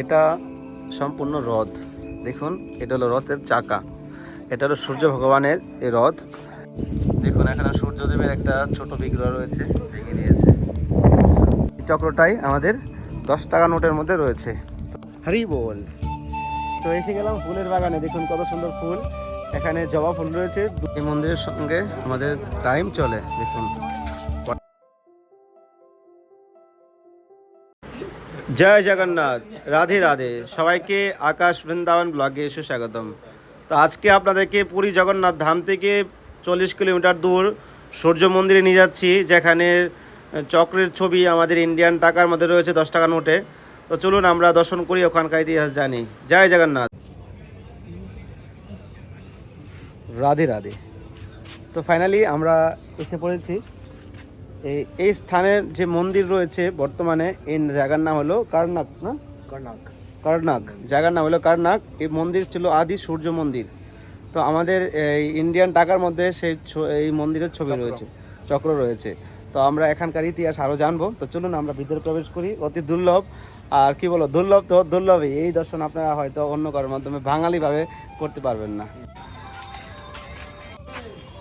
এটা সম্পূর্ণ রথ দেখুন, এটা হলো রথের চাকা। এটা হলো সূর্য ভগবানের এই রথ দেখুন, এখানে সূর্যদেবের একটা ছোট বিগ্রহ রয়েছে, ভেঙে দিয়েছে। চক্রটাই আমাদের দশ টাকা নোটের মধ্যে রয়েছে। হরি বল। তো এসে গেলাম ফুলের বাগানে। দেখুন, কত সুন্দর ফুল। এখানে জবা ফুল রয়েছে। এই মন্দিরের সঙ্গে আমাদের টাইম চলে। দেখুন। জয় জগন্নাথ, রাধে রাধে। সবাইকে আকাশ বৃন্দাবন ব্লগে সুস্বাগতম। তো আজকে আপনাদেরকে পুরী জগন্নাথ ধাম থেকে চল্লিশ কিলোমিটার দূর সূর্য মন্দিরে নিয়ে যাচ্ছি, যেখানে চক্রের ছবি আমাদের ইন্ডিয়ান টাকার মধ্যে রয়েছে দশ টাকা নোটে। তো চলুন আমরা দর্শন করি, ওখানকার ইতিহাস জানি। জয় জগন্নাথ। রাধে রাধে। তো ফাইনালি আমরা এসে পড়েছি। এই এই স্থানের যে মন্দির রয়েছে বর্তমানে এই জায়গার নাম হলো কারনাক না? কর্ণাক কারনাক। জায়গার নাম হলো কারনাক। এই মন্দির ছিল আদি সূর্য মন্দির। তো আমাদের এই ইন্ডিয়ান টাকার মধ্যে সেই এই মন্দিরের ছবি রয়েছে চক্র রয়েছে। তো আমরা এখানকার ইতিহাস আরও জানব। তো চলুন আমরা ভিতরে প্রবেশ করি অতি দুর্লভ। আর কি বলো দুর্লভ তো দুর্লভই। এই দর্শন আপনারা হয়তো অন্য কারোর মাধ্যমে বাঙালিভাবে করতে পারবেন না।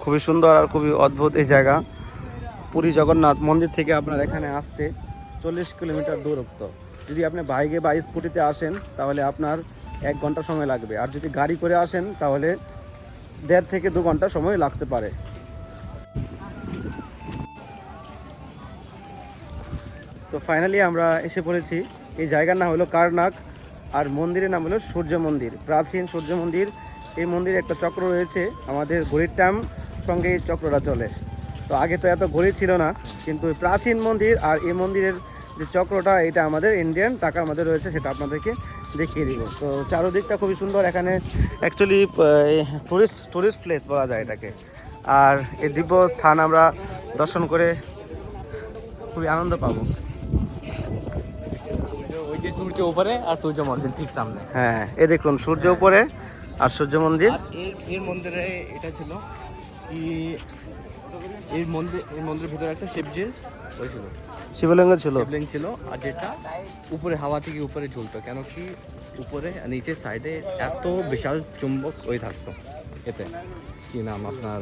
খুবই সুন্দর আর খুবই অদ্ভুত এই জায়গা। পুরী জগন্নাথ মন্দির থেকে আপনার এখানে আসতে চল্লিশ কিলোমিটার দূরত্ব। যদি আপনি বাইকে বা স্কুটিতে আসেন, তাহলে আপনার এক ঘণ্টা সময় লাগবে। আর যদি গাড়ি করে আসেন, তাহলে দেড় থেকে দু ঘণ্টা সময় লাগতে পারে। তো ফাইনালি আমরা এসে পড়েছি। এই জায়গার নাম হলো কারনাক, আর মন্দিরের নাম হলো সূর্য মন্দির। প্রাচীন সূর্য মন্দির। এই মন্দিরে একটা চক্র রয়েছে, আমাদের ঘড়ির টাইম সঙ্গে এই চক্রটা চলে। তো আগে তো এত ঘড়ি ছিল না কিন্তু প্রাচীন মন্দির আর এই মন্দিরের যে চক্রটা এটা আমাদের ইন্ডিয়ান টাকা আমাদের রয়েছে সেটা আপনাদেরকে দেখিয়ে দিব। তো চারোদিকটা খুবই সুন্দর এখানে অ্যাকচুয়ালি টুরিস্ট টুরিস্ট প্লেস বলা যায় এটাকে। আর এই দিব্য স্থান আমরা দর্শন করে খুবই আনন্দ পাবো। ওই যে সূর্য উপরে আর সূর্য মন্দির ঠিক সামনে। হ্যাঁ এ দেখুন সূর্য উপরে আর সূর্য মন্দির। এর মন্দিরে এটা ছিল কি এই মন্দির এই মন্দিরের ভিতরে একটা শিবজির ওই ছিল। শিবলিঙ্গ ছিল। শিবলিঙ্গ ছিল আর যেটা উপরে হাওয়া থেকে উপরে ঝুলতো কেন কি উপরে আর নিচের সাইডে এত বিশাল চুম্বক ওই থাকতো এতে। কি নাম আপনার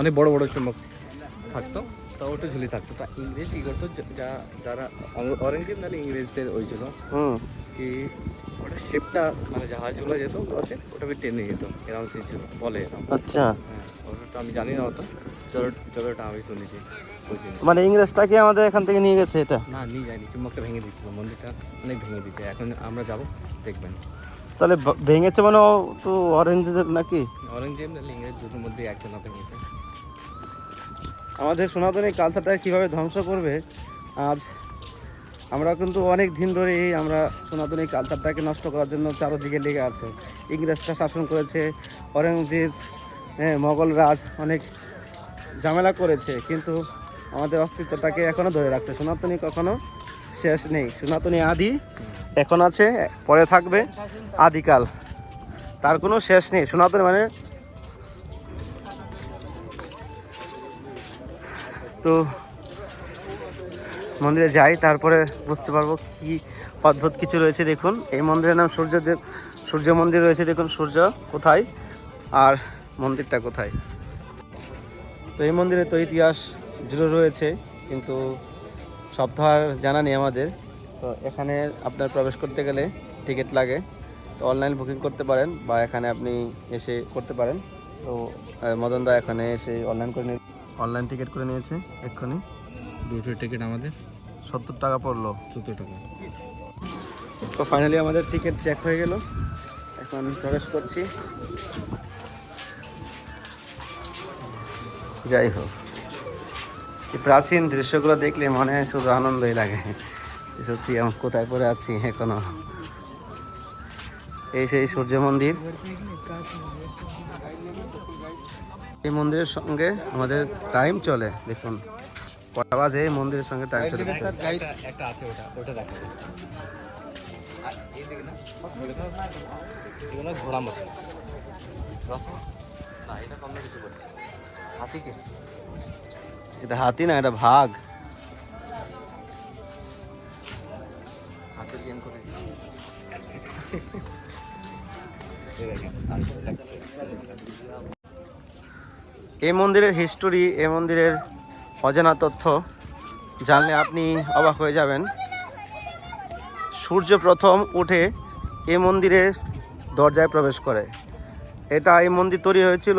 অনেক বড় বড় চুম্বক থাকতো। ওটা ঝুলি থাকতো। তা ইংরেজ কি করতো? যা- যারা অরেঞ্জের নাহলে ইংরেজদের ওই ছিল কি ওটা শেপটা মানে জাহাজগুলো যেত ওতে ওটাকে টেনে যেত এরকম সে ছিল বলে এরকম আচ্ছা। হ্যাঁ ওটা আমি জানি না অত চলো চলো ওটা আমি শুনেছি মানে ইংরেজটাকে আমাদের এখান থেকে নিয়ে গেছে এটা? না নিয়ে যায়নি চুম্বকটা ভেঙে দিচ্ছিল মন্দিরটা অনেক ভেঙে দিচ্ছে এখন আমরা যাব দেখবেন। তাহলে ভেঙেছে মানে ও তো অরেঞ্জের নাকি? অরেঞ্জের নাহলে ইংরেজ দুটোর মধ্যে একজন ভেঙেছে আমাদের সনাতনী কালচারটা কীভাবে ধ্বংস করবে, আজ আমরা কিন্তু অনেক দিন ধরে আমরা সনাতনী কালচারটাকে নষ্ট করার জন্য চারোদিকে লেগে আছে। ইংরেজরা শাসন করেছে, অরঙ্গজেব হ্যাঁ মোগল রাজ অনেক ঝামেলা করেছে, কিন্তু আমাদের অস্তিত্বটাকে এখনও ধরে রাখছে। সনাতনী কখনো শেষ নেই। সনাতনী আদি এখন আছে, পরে থাকবে, আদিকাল। তার কোনো শেষ নেই। সনাতনী মানে তো মন্দিরে যাই তারপরে বুঝতে পারব কি অদ্ভুত কিছু রয়েছে দেখুন। এই মন্দিরের নাম সূর্যদেব সূর্য মন্দির রয়েছে দেখুন সূর্য কোথায় আর মন্দিরটা কোথায়। তো এই মন্দিরে তো ইতিহাস জুড়ে রয়েছে কিন্তু সব তো আর জানা নেই আমাদের। তো এখানে আপনার প্রবেশ করতে গেলে টিকিট লাগে। তো অনলাইন বুকিং করতে পারেন বা এখানে আপনি এসে করতে পারেন। তো আহ, মদন দা এখানে এসে অনলাইন করে অনলাইন টিকিট করে নিয়েছে এক্ষুনি। দুটো টিকিট আমাদের। সত্তর টাকা পড়ল। সত্তর টাকা। তো ফাইনালি আমাদের টিকিট চেক হয়ে গেল। এখন প্রবেশ করছি। যাই হোক। এই প্রাচীন দৃশ্যগুলো দেখলে মনে হয় শুধু আনন্দই লাগে। সত্যি আমি কোথায় পরে আছি এখনও? এই সেই সূর্য মন্দির। এই মন্দিরের সঙ্গে আমাদের টাইম চলে দেখুন। কটা বাজে এই মন্দিরের সঙ্গে টাইম চলে। একটা আছে ওটা ওটা দেখা আর এইদিকে না এগুলো ঘোড়া মতো এটা অন্য কিছু করছে। হাতিকে এটা হাতি না এটা ভাগ। হাতের গেম করে এই মন্দিরের হিস্টোরি এই মন্দিরের অজানা তথ্য জানলে আপনি অবাক হয়ে যাবেন। সূর্য প্রথম উঠে এই মন্দিরের দরজায় প্রবেশ করে। এটা এই মন্দির তৈরি হয়েছিল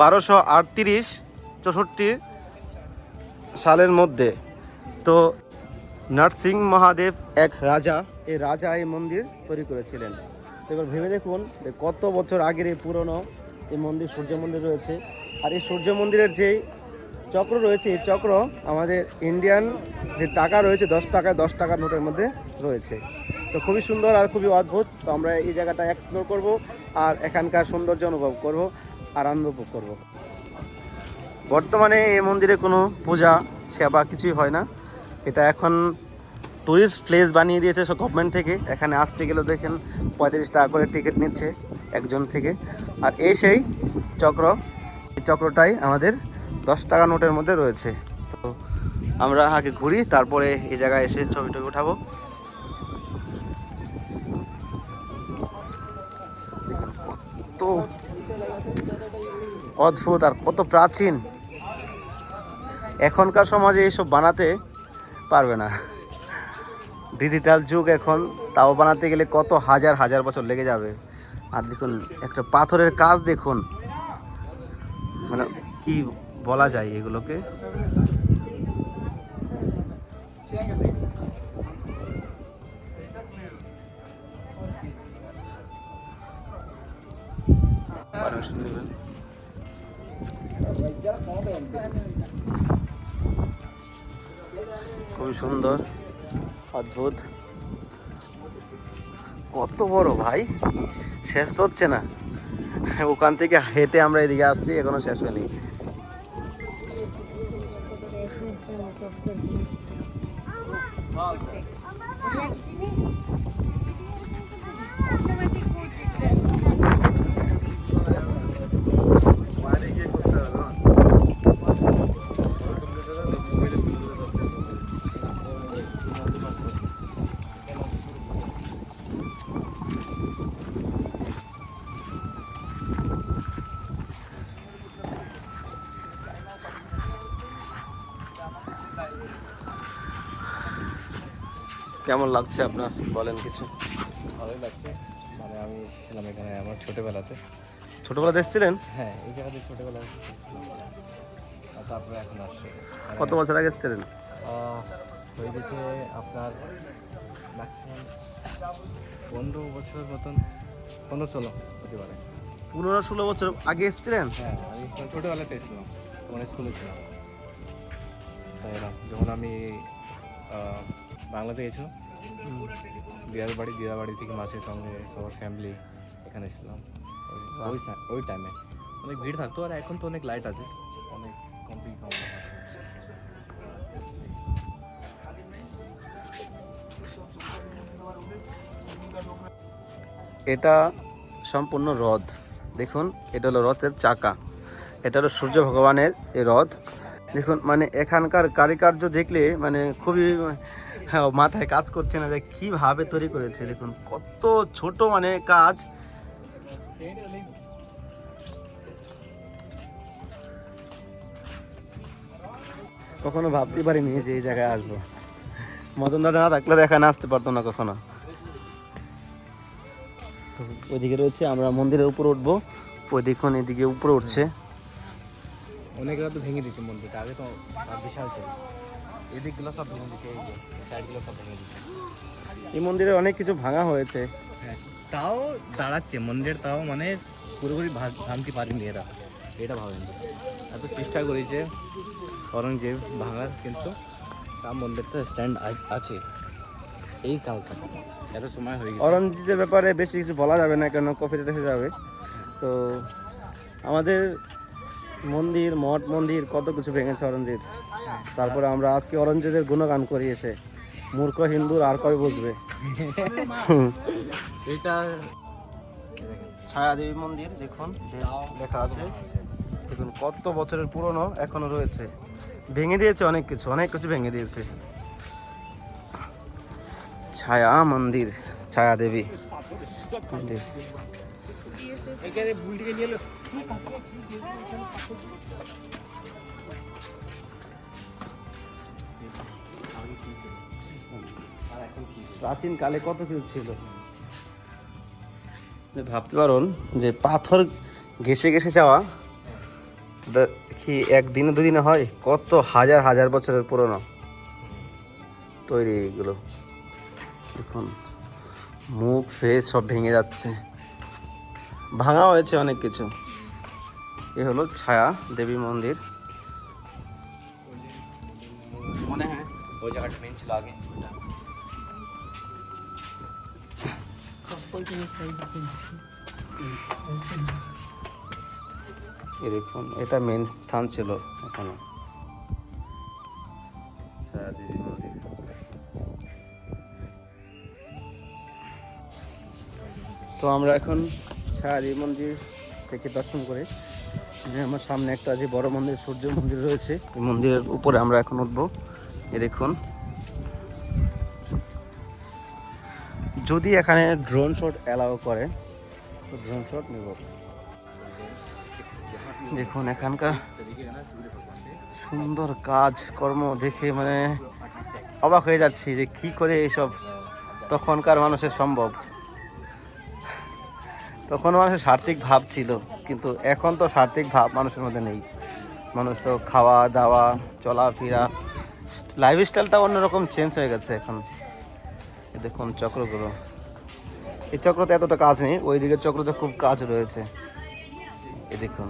বারোশো আটত্রিশ চৌষট্টি সালের মধ্যে। তো নরসিংহ মহাদেব এক রাজা এই রাজা এই মন্দির তৈরি করেছিলেন। এবার ভেবে দেখুন যে কত বছর আগের এই পুরনো এই মন্দির, সূর্য মন্দির রয়েছে। আর এই সূর্য মন্দিরের যেই চক্র রয়েছে, এই চক্র আমাদের ইন্ডিয়ান যে টাকা রয়েছে, দশ টাকা দশ টাকার নোটের মধ্যে রয়েছে। তো খুবই সুন্দর আর খুবই অদ্ভুত। তো আমরা এই জায়গাটা এক্সপ্লোর করব আর এখানকার সৌন্দর্য অনুভব করব, আনন্দ উপভোগ করব। বর্তমানে এই মন্দিরে কোনো পূজা, সেবা কিছুই হয় না। এটা এখন টুরিস্ট প্লেস বানিয়ে দিয়েছে সব গভর্নমেন্ট থেকে। এখানে আসতে গেলে দেখেন পঁয়ত্রিশ টাকা করে টিকিট নিচ্ছে একজন থেকে। আর এই সেই চক্র, এই চক্রটাই আমাদের দশ টাকা নোটের মধ্যে রয়েছে। তো আমরা আগে ঘুরি, তারপরে এই জায়গায় এসে ছবি টবি উঠাবো। অদ্ভুত আর কত প্রাচীন। এখনকার সমাজে এইসব বানাতে পারবে না। ডিজিটাল যুগ এখন, তাও বানাতে গেলে কত হাজার হাজার বছর লেগে যাবে। আর দেখুন, একটা পাথরের কাজ দেখুন। মানে কি বলা যায় এগুলোকে? সুন্দর, অদ্ভুত। কত বড় ভাই, শেষ তো হচ্ছে না। ওখান থেকে হেঁটে আমরা এদিকে আসছি, এখনও শেষ হয়নি। কেমন লাগছে আপনার? বলেন কিছু। ভালোই লাগছে। মানে আমি ছিলাম এখানে আমার ছোটোবেলাতে। ছোটবেলা এসেছিলেন? হ্যাঁ জায়গাতে ছোটোবেলায় আর তারপরে এখন আসছে। মানে, কত বছর আগে এসেছিলেন? হয়ে গেছে আপনার ম্যাক্সিমাম পনেরো বছর মতন পনেরো ষোলো হতে পারে। পনেরো ষোলো বছর আগে এসেছিলেন? হ্যাঁ আমি ছোটোবেলাতে এসেছিলাম। তখন স্কুলে ছিলাম। তাই যখন আমি বাংলাতে গেছিলাম দিয়ার বাড়ি দিদার বাড়ি থেকে মাসের সঙ্গে সবার ফ্যামিলি এখানে ছিলাম ওই- ওই টাইমে অনেক ভিড় থাকতো আর এখন তো অনেক লাইট আছে। অনেক কম থেকে কম এটা সম্পূর্ণ রথ দেখুন এটা হলো রথের চাকা। এটা হলো সূর্য ভগবানের এই রথ দেখুন মানে এখানকার কারিকার্য দেখলে মানে খুবই হ্যাঁ মাথায় কাজ করছে না, যে কীভাবে তৈরি করেছে, দেখুন, কত ছোট মানে কাজ। কখনো ভাবতে পারিনি যে এই জায়গায় আসব। মদন দাদা না থাকলে তো এখানে আসতে পারতো না কখনো। তো ওইদিকে রয়েছে, আমরা মন্দিরের উপরে উঠবো। ওই এদিকে উপরে উঠছে। অনেকরা তো ভেঙে দিচ্ছে মন্দিরটা, আগে তো বিশাল ছিল। এদিকগুলো সব ভেঙে দিচ্ছে এই যে সাইডগুলো সব ভেঙে দিচ্ছে এই মন্দিরে অনেক কিছু ভাঙা হয়েছে। হ্যাঁ তাও দাঁড়াচ্ছে মন্দির তাও মানে পুরোপুরি ভাঙতে পারেনি এরা এটা ভাবেন। এত চেষ্টা করেছে অরঙ্গজেব ভাঙার কিন্তু তার মন্দিরটা স্ট্যান্ড আছে। এই কালটা এত সময় হয়ে গেছে। অরঞ্জিতের ব্যাপারে বেশি কিছু বলা যাবে না কেন কপিরাইট এসে যাবে। তো আমাদের মন্দির মঠ মন্দির কত কিছু ভেঙেছে অরঞ্জিত। তারপরে আমরা আজকে অরঞ্জিতের গুণগান করিয়েছে মূর্খ হিন্দুর আর কবে বুঝবে? এটা ছায়াদেবী মন্দির দেখুন লেখা আছে। দেখুন কত বছরের পুরনো এখনও রয়েছে। ভেঙে দিয়েছে অনেক কিছু অনেক কিছু ভেঙে দিয়েছে। ছায়া মন্দির ছায়া দেবী মন্দির প্রাচীন কালে কত কিছু ছিল? ভাবতে পারুন যে পাথর ঘেসে ঘেসে যাওয়া কি একদিনে দুদিনে হয়? কত হাজার হাজার বছরের পুরনো তৈরি এগুলো। দেখুন, মুখ, ফেস সব ভেঙে যাচ্ছে। ভাঙা হয়েছে অনেক কিছু। এ হলো ছায়া দেবী মন্দির। মনে হয় ওই জায়গাটা মেন ছিল আগে। এই দেখুন এটা মেন স্থান ছিল এখানে। ছায়া দেবী মন্দির। তো আমরা এখন ছায়া দেবী মন্দির থেকে দর্শন করে আমার সামনে একটা যে বড় মন্দির, সূর্য মন্দির রয়েছে, এই মন্দিরের উপরে আমরা এখন উঠবো। এ দেখুন। যদি এখানে ড্রোন শট অ্যালাউ করে, তো ড্রোন শট নেব। দেখুন, এখানকার সুন্দর কাজ, কর্ম দেখে মানে অবাক হয়ে যাচ্ছি যে কি করে এইসব তখনকার মানুষের সম্ভব। তখন মানুষের সার্থিক ভাব ছিল, কিন্তু এখন তো সার্থিক ভাব মানুষের মধ্যে নেই। মানুষ তো খাওয়া, দাওয়া, চলাফেরা লাইফ স্টাইলটা অন্যরকম চেঞ্জ হয়ে গেছে এখন। দেখুন চক্রগুলো। এই চক্রতে এতটা কাজ নেই ওই দিকের চক্রতে খুব কাজ রয়েছে। এই দেখুন।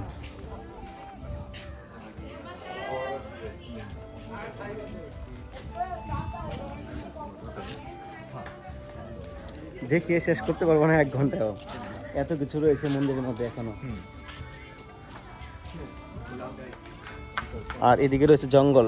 দেখিয়ে শেষ করতে পারব না এক ঘন্টাও। এত কিছু রয়েছে মন্দিরের মধ্যে এখনও। আর এদিকে রয়েছে জঙ্গল।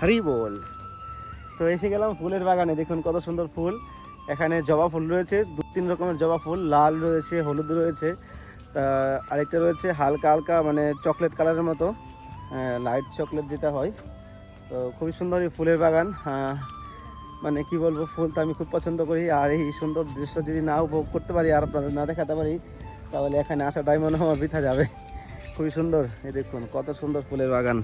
হরি বল। তো এসে গেলাম ফুলের বাগানে, দেখুন কত সুন্দর ফুল। এখানে জবা ফুল রয়েছে, দু তিন রকমের জবা ফুল, লাল রয়েছে, হলুদ রয়েছে আরেকটা রয়েছে হালকা হালকা মানে চকলেট কালারের মতো লাইট চকলেট যেটা হয়। তো খুবই সুন্দর এই ফুলের বাগান মানে কি বলব, ফুল তো আমি খুব পছন্দ করি, আর এই সুন্দর দৃশ্য যদি না উপভোগ করতে পারি, আর আপনাদের না দেখাতে পারি, তাহলে এখানে আসাটাই মনে হয় বৃথা যাবে। খুবই সুন্দর, এই দেখুন কত সুন্দর ফুলের বাগান।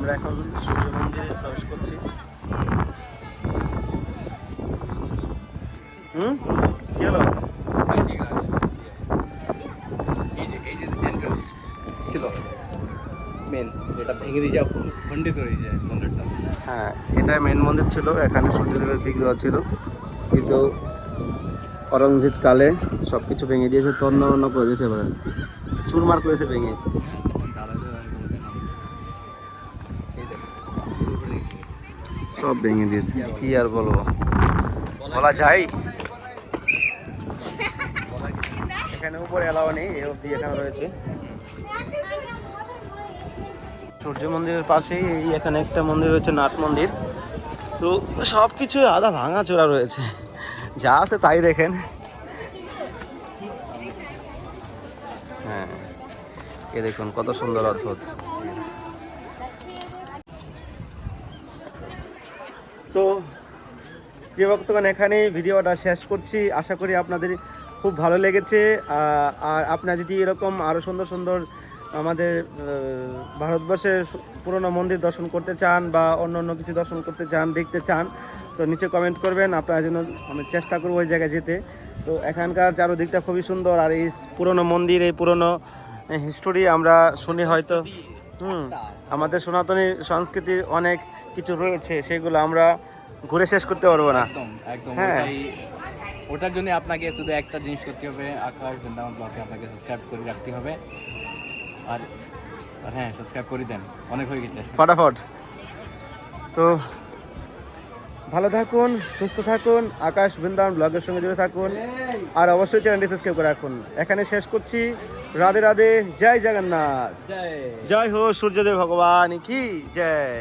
আমরা এখন সূর্য মন্দিরে প্রবেশ করছি। হুম? কি হলো? ছিল মেন যেটা ভেঙে দিয়ে যাও খণ্ডিত হয়ে যায় মন্দিরটা। হ্যাঁ এটা মেন মন্দির ছিল এখানে সূর্যদেবের বিগ্রহ ছিল। কিন্তু অরঙ্গজিৎ কালে সব কিছু ভেঙে দিয়েছে তন্ন অন্য করে দিয়েছে এবার। চুরমার করেছে ভেঙে। সব ভেঙে দিয়েছে। কি আর বলব? বলা যায়। এখানে উপরে এলাও নেই, এ অবধি এখানে রয়েছে। সূর্য মন্দিরের পাশেই এই এখানে একটা মন্দির রয়েছে, নাট মন্দির। তো সব কিছু আধা ভাঙা চোরা রয়েছে। যা আছে তাই দেখেন। হ্যাঁ। এ দেখুন কত সুন্দর অদ্ভুত তো প্রিয় ভক্তগণ, এখানেই ভিডিওটা শেষ করছি। আশা করি আপনাদের খুব ভালো লেগেছে। আর আপনারা যদি এরকম আরও সুন্দর সুন্দর আমাদের ভারতবর্ষের পুরনো মন্দির দর্শন করতে চান বা অন্য অন্য কিছু দর্শন করতে চান, দেখতে চান, তো তো নিচে কমেন্ট করবেন। আপনার জন্য আমি চেষ্টা করব ওই জায়গায় যেতে। তো এখানকার চারোদিকটা খুবই সুন্দর আর এই পুরনো মন্দির, এই পুরনো হিস্টোরি আমরা শুনি হয়তো। হুম, আমাদের সনাতনী সংস্কৃতি অনেক কিছু রয়েছে, সেগুলো আমরা ঘুরে শেষ করতে পারব না। একদম একদম হ্যাঁ। ওটার জন্য আপনাকে শুধু একটা জিনিস করতে হবে আকাশ বৃন্দাবন ব্লগে আপনাকে সাবস্ক্রাইব করে রাখতে হবে। আর আর হ্যাঁ সাবস্ক্রাইব করে দেন অনেক হয়ে গেছে। ফটাফট। তো ভালো থাকুন সুস্থ থাকুন আকাশ বৃন্দাবন ব্লগের সঙ্গে জুড়ে থাকুন। আর অবশ্যই চ্যানেলটি সাবস্ক্রাইব করে রাখুন। এখানে শেষ করছি। রাধে রাধে জয় জগন্নাথ। জয়। জয় হো সূর্যদেব ভগবান কি জয়।